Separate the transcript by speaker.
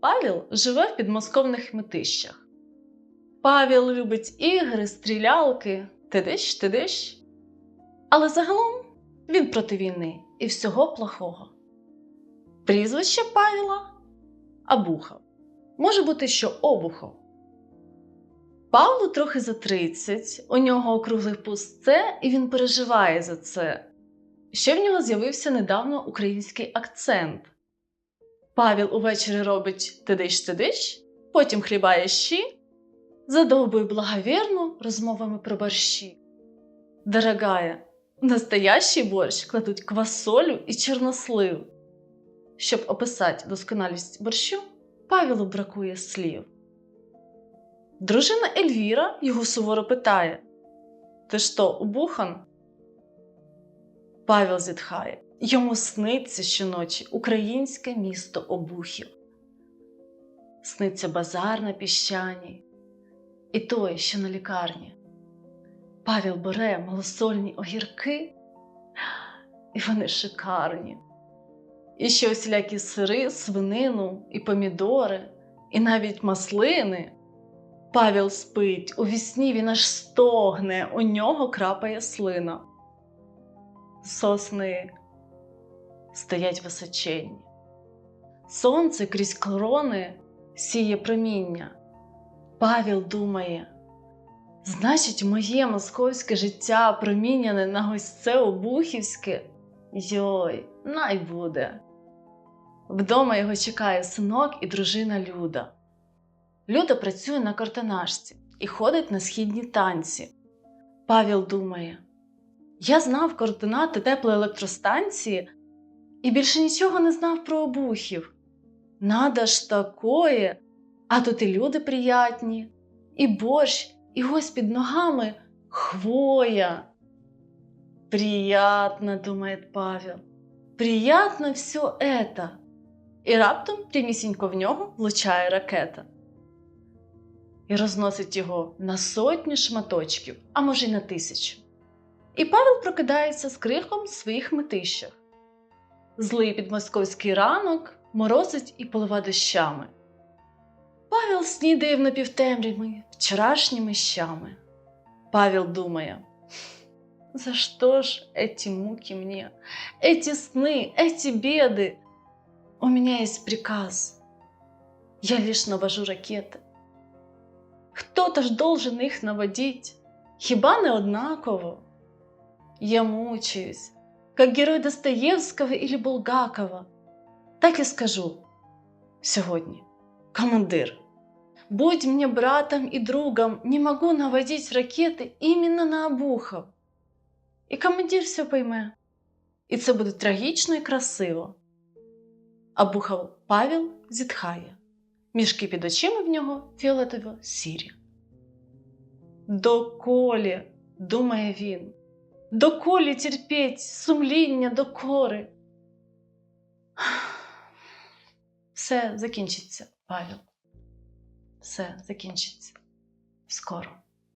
Speaker 1: Павел живе в підмосковних метищах. Павел любить ігри, стрілялки, тидиш, тидиш. Але загалом він проти війни і всього плохого. Прізвище Павела Абухов. Може бути, що Обухов. Павлу трохи за 30, у нього округлий пустце, і він переживає за це. Ще в нього з'явився недавно український акцент. Павел увечері робить тидиш-тидиш, потім хлібає щі, задовбує благовірну розмовами про борщі. Дорогая, настоящий борщ кладуть квасолю і чорнослив. Щоб описати досконалість борщу, Павелу бракує слів. Дружина Ельвіра його суворо питає: Ти що, убухан? Павел зітхає. Йому сниться щоночі українське місто обухів. Сниться базар на піщані, і той, що на лікарні. Павел бере малосольні огірки, і вони шикарні. І ще усілякі сири, свинину і помідори, і навіть маслини. Павел спить, у вісні він аж стогне, у нього крапає слина. Сосни стоять височенні. Сонце крізь корони сіє проміння. Павел думає, значить, моє московське життя проміняне на ось це обухівське. Йой, най буде. Вдома його чекає синок і дружина Люда. Люда працює на картонажці і ходить на східні танці. Павел думає: я знав координати теплоелектростанції і більше нічого не знав про обухів. Надо ж такое, а тут і люди приятні, і борщ, і ось під ногами хвоя. Приятно, думает Павел, приятно все это. І раптом прямісінько в нього влучає ракета і розносить його на сотні шматочків, а може й на тисячу. І Павел прокидається з криком в своїх метищах. Злий підмосковський ранок морозить і полива дощами. Павел снідає в напівтемряві вчорашніми щами. Павел думає, за что ж эти муки мне, эти сны, эти беды? У меня есть приказ. Я лишь навожу ракети. Хто-то ж должен їх наводить. Хіба не однаково? Я мучаюсь, как герой Достоевского или Булгакова. Так і скажу сьогодні, командир. Будь мне братом и другом, не могу наводить ракети іменно на Обухов. І командир все пойме. І це буде трагічно і красиво. Обухов Павел зітхає. Мішки під очима в нього фіолетово сірі. Доколі, думає він, доколі терпіть сумління докори. Все закінчиться, Павел. Все закінчиться скоро.